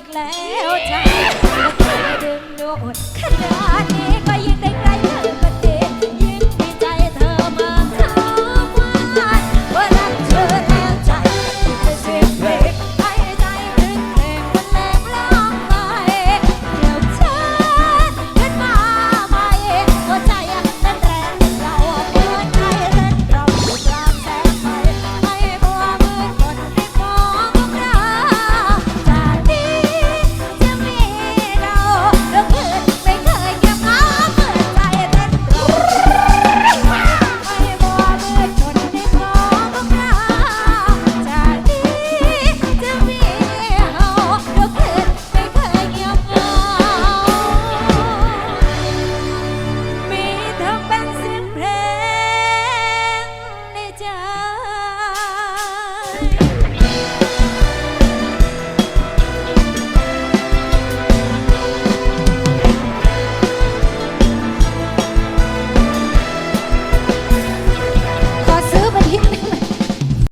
ีกแล้วใจดึงดูดขนาด